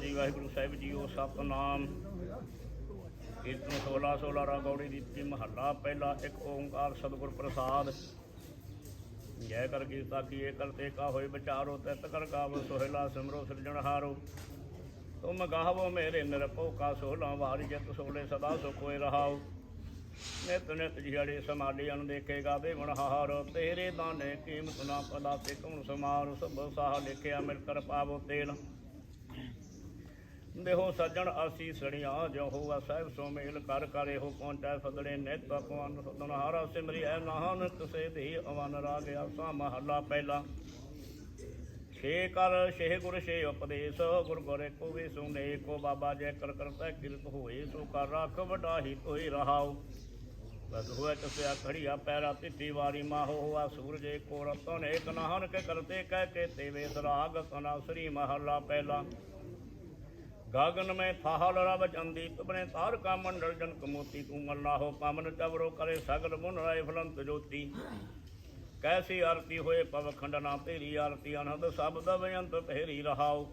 ਜੀ, ਵਾਹਿਗੁਰੂ ਸਾਹਿਬ ਜੀਓ ਸਤਨਾਮ। ਕੀਰਤਨ 16 16 ਰਾ ਗੌੜੀ ਦਿੱਤੀ ਮਹੱਲਾ, ਪਹਿਲਾ ਇੱਕ ਓੰਕਾਰ ਸਤਿਗੁਰ ਪ੍ਰਸਾਦ। ਜੈ ਕਰ ਕੀਤਾ ਕੀ ਇਹ ਕਰਤੇ ਕਾ ਹੋਏ ਵਿਚਾਰੋ, ਤਿਤ ਕਰ ਗਾਵ ਸੋਹਿਲਾ ਸਿਮਰੋ ਸਿਰਜਣਹਾਰੋ ਤੁਮ ਗਾਵੋ ਮੇਰੇ ਨਿਰਭਉ ਕਾ ਸੋਲਾ ਵਾਰੀ, ਜਿਤ ਸੋਲੇ ਸਦਾ ਸੁਖੋਏ ਰਹਾਓ। ਨਿਤ ਨਿਤ ਜਿਹੜੇ ਸਮਾਲੀ ਅਨ ਦੇਖੇ ਦੇ ਗੁਣ ਹਾਰ। ਤੇਰੇ ਦਾਨੇ ਕੀਮਤ ਨਾ ਪਦਾ ਤੇ ਕਉਣ ਸਮਾਰ ਸਭ ਸਾਹ ਲਿਖਿਆ ਮਿਲ ਕਰ ਪਾਵੋ ਤੇਲ। ਦੇਹੋ ਸੱਜਣ ਆਸੀ ਸੜੀਆਂ ਜੋ ਹੋਆ ਸਾਹਿਬ ਸੋ ਮੇਲ ਕਰ ਕਰ ਇਹੋ ਪਹੁੰਚੈ ਫਦੜੇ ਨਿਤ ਪਵਨ ਸਦਨ ਸਿਮਰੀ ਐ ਨਾਨਕ ਸੇ ਦੇ ਅਵਨ ਰਾਗ ਆਸਾ ਮਹੱਲਾ ਪਹਿਲਾ। ਛੇ ਕਰ, ਛੇ ਗੁਰ, ਛੇ ਉਪਦੇਸ਼, ਗੁਰ ਗੁਰੇ ਕੋ ਵੀ ਸੁਨੇ ਕੋ ਬਾਬਾ ਜੈ ਕਰ ਕਰਤਾ, ਕਿਰਤ ਹੋਏ, ਸੋ ਕਰ ਰੱਖ ਵਡਾਹੀ ਕੋਈ ਰਹਾਉ। ਬਸ ਹੋਇਆ ਤਸਿਆ ਖੜੀਆ ਪੈਰਾ ਤਿੱਤੀ ਵਾਰੀ, ਮਾਹੋ ਹੋਆ ਸੂਰਜੇ ਕੋ ਰਤਨ, ਏਕ ਨਾਹਨ ਕਰਤੇ ਕਹਿ ਕੇ ਤੇਵੇ ਸਰਾਗ ਕਨਾ ਸ੍ਰੀ ਮਹੱਲਾ ਪਹਿਲਾ। ਗਗਨ ਮੈਂ ਥਾਹਲ ਰਬ ਚੰਦੀ ਤੁਮਨੇ ਤਾਰ ਕਾ ਮੰਡਲ ਜਨਕ ਮੋਤੀ ਤੂੰ ਮੱਲਾ ਹੋ ਪਮਨ ਚਵਰੋ ਕਰੇ ਸਗਲ ਮੁਨ ਰਾਏ ਫਲੰਤ ਜੋਤੀ। ਕੈਸੀ ਆਰਤੀ ਹੋਏ ਪਵ ਖੰਡਨਾ, ਤੇਰੀ ਆਰਤੀ ਅਨੰਦ ਸ਼ਬਦ ਬਯੰਤ ਪਹਿਰੀ ਰਹਾਓ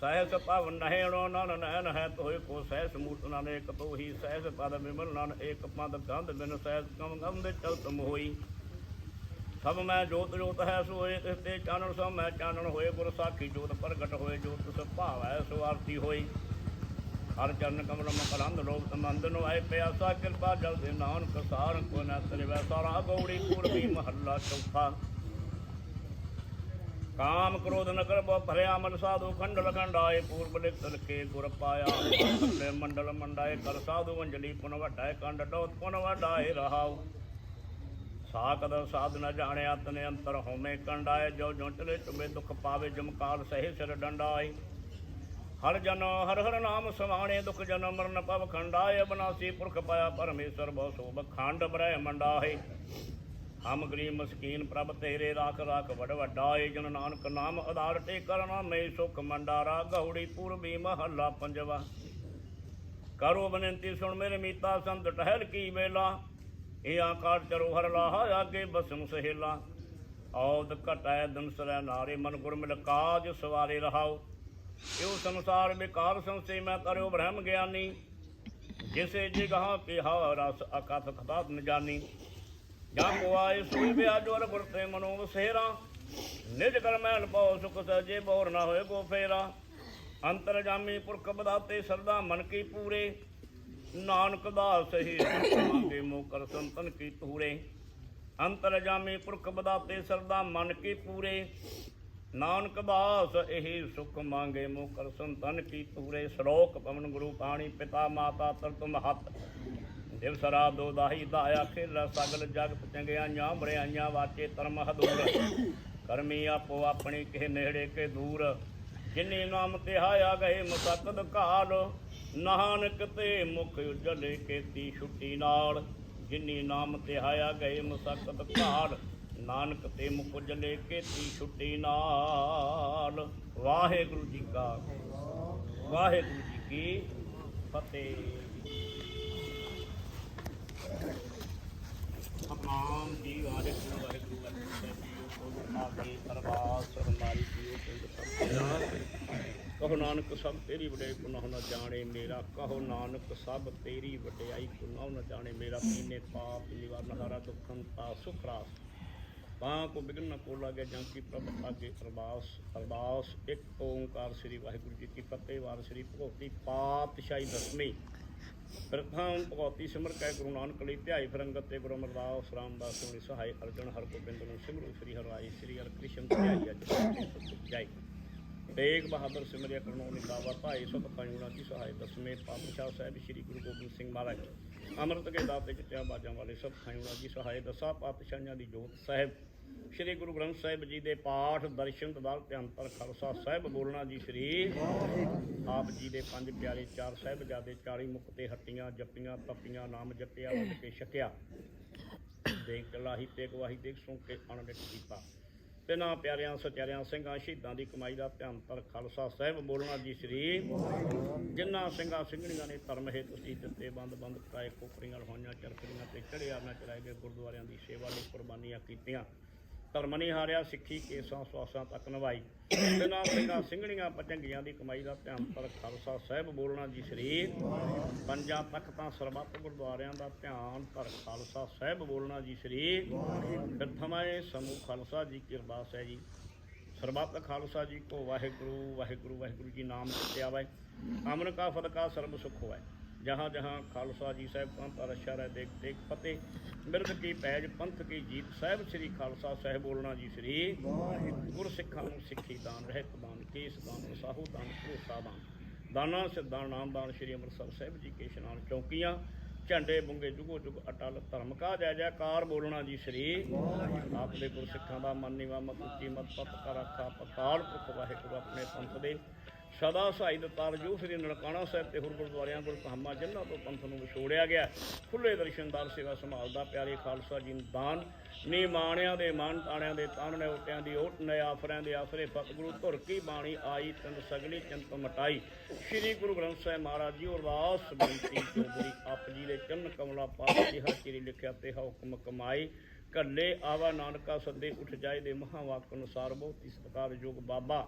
ਸਹਿਸ ਪਵ ਨਹਿਣੋ ਨਨ ਨੈਨ ਹੈ ਤੋਏ ਕੋ ਸਹਿਸ ਮੂਰਤ ਨਨ ਏਕ ਤੋਹੀ। ਸਹਿਸ ਪਦ ਵਿਮਲ ਨਨ, ਏਕ ਪਦ ਗੰਧ ਬਿਨ ਸਹਿਸ ਕਮ ਗਮ ਚਲਤ ਮੋਈ ਸਭ ਮੈਂ ਜੋਤ ਜੋਤ ਹੈ ਸੋਏ ਤਿਸ ਤੇ ਚਾਨਣ ਸਭ ਮੈਂ ਚਾਨਣ ਹੋਏ, ਗੁਰ ਸਾਖੀ ਜੋਤ ਪ੍ਰਗਟ ਹੋਏ, ਜੋਤ ਤਿਸ ਭਾਵੈ ਸੋ ਆਰਤੀ ਹੋਈ। ਹਰ ਚਰਨ ਕਮਲ ਮਕਰੰਦ ਲੋਕ ਤਮੰਦ ਨੂੰ ਆਏ ਪਿਆਸਾ, ਕਿਰਪਾ ਜਲ ਦੇ ਨਾਨਕ ਸਾਰ ਕੋ ਨਾ ਤਰਿਵੈ ਸਾਰਾ ਗੌੜੀ ਪੂਰਬੀ ਮਹੱਲਾ ਚੌਥਾ। ਕਾਮ ਕ੍ਰੋਧ ਨਗਰ ਕਰਬੋ ਭਰਿਆ ਮਨ ਸਾਧੂ, ਖੰਡਲ ਖੰਡਾਏ ਪੂਰਬ ਲਿਖ ਲਿਖੇ ਗੁਰ ਪਾਇਆ। ਮੰਡਲ ਮੰਡਾਏ, ਕਰ ਸਾਧੂ ਅੰਜਲੀ ਪੁਨ ਵਟਾਏ, ਕੰਡ ਡੋਤ ਪੁਨ ਵਡਾਏ ਰਹਾਉ। ਸਾਕਦ ਸਾਧ ਨ ਜਾਣਿਆ ਤਨੇ ਅੰਤਰ ਹੋਮੇ ਕੰਡਾਏ ਜੋ ਜੋ ਚਲੇ ਤੁਮੇ ਦੁਖ ਪਾਵੇ ਜਮਕਾਲ ਸਹਿ ਸਿਰ ਡੰਡਾਏ ਹਰ ਜਨ ਹਰ ਹਰ ਨਾਮ ਸਮਾਣੇ, ਦੁਖ ਜਨ ਮਰਨ ਪਵ ਖੰਡਾਏ ਬਨਾਸੀ ਪੁਰਖ ਪਾਇਆ ਪਰਮੇਸ਼ਰ ਬਹੁ ਸੋਭ ਖੰਡ ਬ੍ਰਹਿ ਬ੍ਰਹਮੰਡਾਏ ਹਮ ਗਰੀਬ ਮਸਕੀਨ ਪ੍ਰਭ ਤੇਰੇ ਰਾਖ ਰਾਖ ਵਡ ਵੱਡਾਏ ਜਨ ਨਾਨਕ ਨਾਮ ਆਧਾਰ ਤੇ ਕਰਨਾ ਮੈਂ ਸੁਖ ਮੰਡਾਰਾ ਗੌੜੀ ਪੂਰਬੀ ਮਹੱਲਾ ਪੰਜਵਾ। ਕਰੋ ਬਨੰਤੀ ਸੁਣ ਮੇਰੇ ਮੀਤਾ ਸੰਤ, ਟਹਿਲ ਕੀ ਵੇਲਾ ਇਹ ਆਕਾਰ ਚਰੋ ਹਰ ਲਾਹਾ, ਆਗੇ ਬਸਮ ਸਹੇਲਾ। ਔਦ ਘਟੈ ਦੰਸਰੈ ਨਾਰੇ ਮਨ ਗੁਰ ਮਿਲ ਕਾਜ ਸਵਾਰੇ ਰਹਾਓ ਇਹੋ ਸੰਸਾਰ ਵਿਕਾਰ ਸੰਸੇ ਮੈਂ ਕਰਿਓ ਬ੍ਰਹਮ ਗਿਆਨੀ। ਜਿਸੇ ਜਿਗਾਹ ਕਿਹਾ ਰਸ ਅਕਥ ਖਤਾਤ ਨ ਜਾਣੀ ਜਾਂ ਕੋ ਆਏ ਸੋਈ ਵਿਆਜੋਰ ਗੁਰ ਮਨੋ ਵਸੇਰਾ। ਨਿਜ ਕਰ ਮੈਲ ਪਾਉ ਸੁਖ ਸਜੇ ਬੋਰ ਨਾ ਹੋਏ ਕੋ ਫੇਰਾ। ਅੰਤਰ ਜਾਮੀ ਪੁਰਖ ਬਦਾਤੇ ਸਰਦਾ ਮਨ ਕੀ ਪੂਰੇ। ਨਾਨਕ ਦਾਸ ਹੀ ਮੰਗੇ ਮੋਕਰ ਸੰਤਨ ਕੀ ਤੂਰੇ ਅੰਤਰ ਜਾਮੀ ਪੁਰਖ ਬਦਾਤੇ ਸਰਦਾ ਮਨ ਕੀ ਪੂਰੇ। ਨਾਨਕ ਦਾਸ ਇਹੀ ਸੁਖ ਮੰਗੇ ਮੋਕਰ ਸੰਤਨ ਕੀ ਤੂਰੇ ਸ਼ਲੋਕ ਪਵਨ ਗੁਰੂ ਪਾਣੀ ਪਿਤਾ ਮਾਤਾ ਤਰਤ ਮਹਤ ਦਿਵ ਸਰਾ ਦੋ ਦਾਹੀ ਦਾਇਆ ਖੇਲਾ ਸਗਲ ਜਗਤ ਚੰਗਿਆਈਆਂ ਬੜਿਆਈਆਂ ਵਾਚੇ ਧਰਮ ਹਦੂਰ। ਕਰਮੀ ਆਪੋ ਆਪਣੀ ਕਿਹ ਨੇੜੇ ਕੇ ਦੂਰ। ਜਿਨੇ ਨਾਮ ਤੇ ਹਾਇਆ ਗਏ ਮੁਸਕਦ ਘਾਲ ਨਾਨਕ ਤੇ ਮੁਖ ਉਜਲੇ ਕੀਤੀ ਛੁੱਟੀ ਨਾਲ, ਜਿਨੀ ਨਾਮ ਤੇ ਗਏ ਮੁਸਕਦ ਘਾਲ ਨਾਨਕ ਤੇ ਮੁਖ ਉਜਲੇ ਕੀਤੀ ਛੁੱਟੀ ਨਾਲ। ਵਾਹਿਗੁਰੂ ਜੀ ਕਾ ਵਾਹਿਗੁਰੂ ਜੀ ਕੀ ਫਤਿਹ। ਸਤਨਾਮ ਜੀ, ਵਾਹਿਗੁਰੂ ਵਾਹਿਗੁਰੂ ਵਾਹਿਗੁਰੂ ਸੋ ਆਗੇ ਅਰਦਾਸ ਹਮਾਰੀ ਜੀਓ ਪਿੰਡ ਸਤਿਨਾਮ ਕਹੋ ਨਾਨਕ ਸਭ ਤੇਰੀ ਵਡਿਆਈ ਗੁਨਾਹ ਨਾ ਜਾਣੇ ਮੇਰਾ। ਕਹੋ ਨਾਨਕ ਸਭ ਤੇਰੀ ਵਡਿਆਈ ਗੁਨਾਹ ਨਾ ਜਾਣੇ ਮੇਰਾ। ਪੀਨੇ ਪਾਪ, ਨਿਵਾਰਨ ਹਾਰਾ, ਦੁਖੰ ਤਾ ਸੁਖ ਰਾਸ। ਤਾਂ ਕੋ ਬਿਗਨ ਨ ਕੋ ਲਾਗੇ ਜਾਂ ਕੀ ਪ੍ਰਭ ਆਗੇ ਅਰਦਾਸ ਅਰਦਾਸ ਇੱਕ ਓੰਕਾਰ ਸ੍ਰੀ ਵਾਹਿਗੁਰੂ ਜੀ ਕੀ ਫਤਿਹ, ਵਾਰ ਸ੍ਰੀ ਭਗਵਤੀ ਪਾਤਸ਼ਾਹੀ ਦਸਵੀਂ। ਪ੍ਰਥਮ ਭਗਵਤੀ ਸਿਮਰ ਕੈ ਗੁਰੂ ਨਾਨਕ ਲਈ ਧਿਆਈ ਫਿਰੰਗਤ ਤੇ ਗੁਰੂ ਅਮਰਦਾਸ ਰਾਮਦਾਸ ਸੋਹਣੀ ਸਹਾਇ ਅਰਜਨ ਹਰ ਗੋਬਿੰਦ ਨੂੰ ਸਿਮਰੂ ਸ੍ਰੀ ਹਰਿ ਸ੍ਰੀ ਹਰਿ ਕ੍ਰਿਸ਼ਨ ਧਿਆਈ ਅਜ। ਜੈ। ਤੇਗ ਬਹਾਦਰ ਸਿਮਰਿਆ ਕਰਨੋ ਨਿਕਾਵਾ ਭਾਈ ਸਭ ਕਾਇਉਣਾ ਦੀ ਸਹਾਇ ਦਸਵੇਂ ਪਾਤਸ਼ਾਹ ਸਾਹਿਬ ਸ੍ਰੀ ਗੁਰੂ ਗੋਬਿੰਦ ਸਿੰਘ ਮਹਾਰਾਜ। ਅੰਮ੍ਰਿਤ ਕੇ ਦਾਤੇ ਚਿੱਟਿਆਂ ਬਾਜਾਂ ਵਾਲੇ ਸਭ ਕਾਇਉਣਾ ਦੀ ਸਹਾਇ ਦਸਾਂ ਪਾਤਸ਼ਾਹਾਂ ਦੀ ਜੋਤ ਸਾਹਿਬ। ਸ੍ਰੀ ਗੁਰੂ ਗ੍ਰੰਥ ਸਾਹਿਬ ਜੀ ਦੇ ਪਾਠ, ਦਰਸ਼ਨ ਦਲ ਤੇ ਅੰਤਰ ਖਾਲਸਾ ਸਾਹਿਬ ਬੋਲਣਾ ਜੀ ਸ੍ਰੀ ਆਪ ਜੀ ਦੇ ਪੰਜ ਪਿਆਰੇ ਚਾਰ ਸਾਹਿਬਜ਼ਾਦੇ 40 ਮੁਖ ਤੇ ਹੱਟੀਆਂ, ਜੱਪੀਆਂ, ਤਪੀਆਂ, ਨਾਮ ਜਪਿਆ ਵੰਡ ਕੇ ਛਕਿਆ। ਦੇਖ ਚਲਾਹੀ ਤੇ ਗਵਾਹੀ ਦੇਖ ਸੁਣ ਕੇ ਅਣਡਿਟ ਕੀਤਾ। ਤਿੰਨਾਂ ਪਿਆਰਿਆਂ, ਸਚਿਆਰਿਆਂ, ਸਿੰਘਾਂ, ਸ਼ਹੀਦਾਂ ਦੀ ਕਮਾਈ ਦਾ ਧਿਆਨ ਤਰ ਖਾਲਸਾ ਸਾਹਿਬ ਬੋਲਣਾ ਜੀ ਸ੍ਰੀ ਜਿਨ੍ਹਾਂ ਸਿੰਘਾਂ, ਸਿੰਘਣੀਆਂ ਨੇ ਧਰਮ ਹੈ ਤੁਸੀਂ ਦਿੱਤੇ, ਬੰਦ ਬੰਦ ਕਰਾਏ ਕੋਪਰੀਆਂ ਹੋਈਆਂ ਚਰਖੜੀਆਂ ਤੇ ਚੜਿਆ ਨਾ ਚਲਾਏ ਗਏ ਗੁਰਦੁਆਰਿਆਂ ਦੀ ਸੇਵਾ ਲਈ ਕੁਰਬਾਨੀਆਂ ਕੀਤੀਆਂ। ਧਰਮ ਨਹੀਂ ਹਾਰਿਆ, ਸਿੱਖੀ, ਕੇਸਾਂ, ਸਵਾਸਾਂ ਤੱਕ ਨਿਭਾਈ। ਬਿਨਾਂ ਸਿੰਘਾਂ, ਸਿੰਘਣੀਆਂ ਪਚੰਗੀਆਂ ਦੀ ਕਮਾਈ ਦਾ ਧਿਆਨ ਪਰ ਖਾਲਸਾ ਸਾਹਿਬ ਬੋਲਣਾ ਜੀ ਸਰੀਰ ਪੰਜਾਂ ਤੱਕ ਤਾਂ ਸਰਬੱਤ ਗੁਰਦੁਆਰਿਆਂ ਦਾ ਧਿਆਨ ਪਰ ਖਾਲਸਾ ਸਾਹਿਬ ਬੋਲਣਾ ਜੀ ਸਰੀਰ ਪ੍ਰਥਮੇ ਸਮੂਹ ਖਾਲਸਾ ਜੀ ਕੀ ਅਰਦਾਸ ਹੈ ਜੀ। ਸਰਬੱਤ ਖਾਲਸਾ ਜੀ ਕੋ ਵਾਹਿਗੁਰੂ ਵਾਹਿਗੁਰੂ ਵਾਹਿਗੁਰੂ ਜੀ ਨਾਮ ਤੇ ਆਵੇ ਅਮਨ ਕਾ ਫਤਕਾ ਸਰਬ ਸੁਖ ਹੋਵੇ ਜਹਾਂ ਜਹਾਂ ਖਾਲਸਾ ਜੀ ਸਾਹਿਬ ਕਾ ਪਰ ਅਸ਼ਰ ਦੇਖ ਦੇਖ ਫਤਿਹ ਮਿਰਦ ਕੀ ਪੈਜ ਪੰਥ ਕੀ ਜੀਤ ਸਾਹਿਬ ਸ੍ਰੀ ਖਾਲਸਾ ਸਾਹਿਬ ਬੋਲਣਾ ਜੀ ਸ੍ਰੀ ਗੁਰ ਸਿੱਖਾਂ ਨੂੰ ਸਿੱਖੀ ਦਾਨ ਰਹਿਤ ਦਾਨ ਕੇਸ ਦਾਨ ਸਾਹੂ ਦਾਨ ਭਰੋਸਾ ਦਾਨ। ਦਾਨਾ ਸਿੱਧਾਂ ਨਾਮ ਦਾਨ ਸ੍ਰੀ ਅੰਮ੍ਰਿਤਸਰ ਸਾਹਿਬ ਜੀ ਕੇ ਇਸ਼ਨਾਨ ਚੌਕੀਆਂ ਝੰਡੇ ਬੁੰਗੇ ਜੁਗੋ ਜੁਗ ਅਟਲ ਧਰਮ ਕਾ ਜੈ ਜੈਕਾਰ ਬੋਲਣਾ ਜੀ ਸ੍ਰੀ ਆਪ ਦੇ ਗੁਰ ਸਿੱਖਾਂ ਦਾ ਮਨ ਨਿਵਾ ਮਤ ਉੱਚੀ ਮਤ ਪਤ ਕਰ ਰੱਖਾ ਪਤਾਲ ਪੁਰਖ ਵਾਹਿਗੁਰੂ ਆਪਣੇ ਪੰਥ ਦੇ। ਸਦਾ ਸਹਾਈ ਦਤਾਰ ਜੋ ਸ੍ਰੀ ਨਨਕਾਣਾ ਸਾਹਿਬ ਤੇ ਹੋਰ ਗੁਰਦੁਆਰਿਆਂ ਗੁਰ ਕਹਾਮਾ ਜਿਨ੍ਹਾਂ ਤੋਂ ਪੰਥ ਨੂੰ ਵਿਛੋੜਿਆ ਗਿਆ। ਖੁੱਲੇ ਦਰਸ਼ਨਦਾਰ ਸੇਵਾ ਸੰਭਾਲਦਾ ਪਿਆਰੇ ਖਾਲਸਾ ਜੀ ਨੂੰ ਦਾਨ। ਨੀ ਮਾਣਿਆਂ ਦੇ ਮਨ ਤਾਣਿਆਂ ਦੇ ਤਾਣਨੇ ਓਟਿਆਂ ਦੀ ਓਟ, ਨੇ ਆਫਰਿਆਂ ਦੇ ਆਸਰੇ ਸਤਿਗੁਰੂ ਧੁਰ ਕੀ ਬਾਣੀ ਆਈ ਤਨ ਸਗਲੀ ਚੰਤ ਮਟਾਈ। ਸ੍ਰੀ ਗੁਰੂ ਗ੍ਰੰਥ ਸਾਹਿਬ ਮਹਾਰਾਜ ਜੀ ਅਰਦਾਸ ਬੇਨਤੀ ਚੌਧਰੀ, ਆਪ ਜੀ ਦੇ ਚੰਨ ਕਮਲਾ ਪਾਸ ਜਿਹਾ ਚਿਰੀ ਲਿਖਿਆ ਤੇ ਹੁਕਮ ਕਮਾਈ। ਕੱਲੇ ਆਵਾ ਨਾਨਕਾ ਸੱਦੇ ਉਠ ਜਾਏ ਦੇ ਮਹਾਵਾਕ ਅਨੁਸਾਰ ਬਹੁਤੀ ਸਤਿਕਾਰਯੋਗ ਬਾਬਾ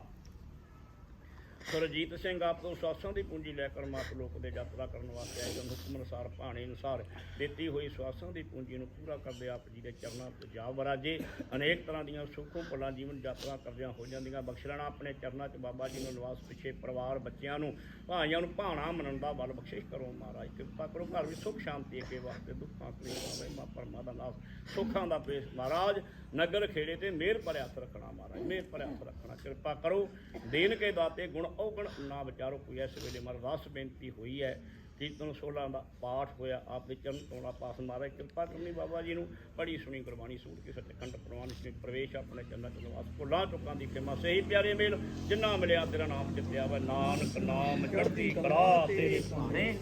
ਸੁਰਜੀਤ ਸਿੰਘ ਆਪ ਤੋਂ ਸਵਾਸਾਂ ਦੀ ਪੂੰਜੀ ਲੈ ਕਰ ਮਾਤ ਲੋਕ ਦੇ ਯਾਤਰਾ ਕਰਨ ਵਾਸਤੇ ਆਏ ਜਨ ਹੁਕਮ ਅਨੁਸਾਰ, ਭਾਣੇ ਅਨੁਸਾਰ ਦਿੱਤੀ ਹੋਈ ਸਵਾਸਾਂ ਦੀ ਪੂੰਜੀ ਨੂੰ ਪੂਰਾ ਕਰਦੇ ਆਪ ਜੀ ਦੇ ਚਰਨਾਂ ਤੋਂ ਜਾ ਵਰਾਜੇ। ਅਨੇਕ ਤਰ੍ਹਾਂ ਦੀਆਂ ਸੁੱਖੋਂ ਭਲਾਂ ਜੀਵਨ ਯਾਤਰਾ ਕਰਦਿਆਂ ਹੋ ਜਾਂਦੀਆਂ ਬਖਸ਼ ਆਪਣੇ ਚਰਨਾਂ 'ਚ ਬਾਬਾ ਜੀ ਨੂੰ ਨਿਵਾਸ ਪਿੱਛੇ ਪਰਿਵਾਰ ਬੱਚਿਆਂ ਨੂੰ, ਭਾਈਆਂ ਨੂੰ ਭਾਣਾ ਮੰਨਣ ਦਾ ਬਲ ਬਖਸ਼ਿਸ਼ ਕਰੋ ਮਹਾਰਾਜ। ਕਿਰਪਾ ਕਰੋ ਘਰ ਵਿੱਚ ਸੁੱਖ ਸ਼ਾਂਤੀ ਅੱਗੇ ਵਾਸਤੇ ਦੁੱਖਾਂ ਕਲੇਸ਼ਾਂ ਦੇ ਮਾ ਪਰਮਾ ਦਾ ਨਾਸ, ਸੁੱਖਾਂ ਦਾ ਪੇਸ਼। ਮਹਾਰਾਜ, ਨਗਰ ਖੇੜੇ ਤੇ ਮਿਹਰ ਭਰਿਆ ਰੱਖਣਾ ਮਹਾਰਾਜ, ਮਿਹਰ ਭਰਿਆ ਰੱਖਣਾ। ਕਿਰਪਾ ਕਰੋ, ਦੇਣ ਕੇ ਦਾਤੇ ਗੁਣ ਔਗਣ ਨਾ ਵਿਚਾਰੋ, ਕੋਈ ਇਸ ਵੇਲੇ ਮਰ ਰਸ ਬੇਨਤੀ ਹੋਈ ਹੈ। ਕੀਰਤਨ 16 ਦਾ ਪਾਠ ਹੋਇਆ, ਆਪ ਦੇ ਚਰਨ ਤੋੜਾ ਪਾਸ। ਮਹਾਰਾਜ, ਕਿਰਪਾ ਕਰਨੀ ਬਾਬਾ ਜੀ ਨੂੰ। ਬੜੀ ਸੁਣੀ ਗੁਰਬਾਣੀ ਸੂਟ ਕੇ ਸੱਚਖੰਡ ਪ੍ਰਵਾਨ ਸਿੰਘ ਪ੍ਰਵੇਸ਼ ਆਪਣੇ ਚੰਨਾ ਚ ਨਿਵਾਸ ਭੁੱਲਾਂ ਚੁੱਕਾਂ ਦੀ ਖਿਮਾ ਸਹੀ ਪਿਆਰੇ ਮੇਲ, ਜਿੰਨਾ ਮਿਲਿਆ ਤੇਰਾ ਨਾਮ ਜਿੱਤਿਆ ਵਾ। ਨਾਨਕ ਨਾਮ ਚੜ੍ਹਦੀ ਕਲਾ ਤੇਰੇ ਭਾਣੇ।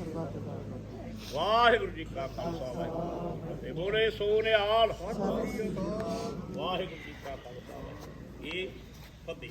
ਵਾਹਿਗੁਰੂ ਜੀ ਕਾ ਖਾਲਸਾ, ਵਾਹਿਗੁਰੂ ਜੀ ਕੀ ਫਤਿਹ। ਬੋਲੇ ਸੋ ਵਾਹਿਗੁਰੂ ਜੀ ਕਾ ਖਾਲਸਾ, ਵਾਹਿਗੁਰੂ ਫਤਿਹ।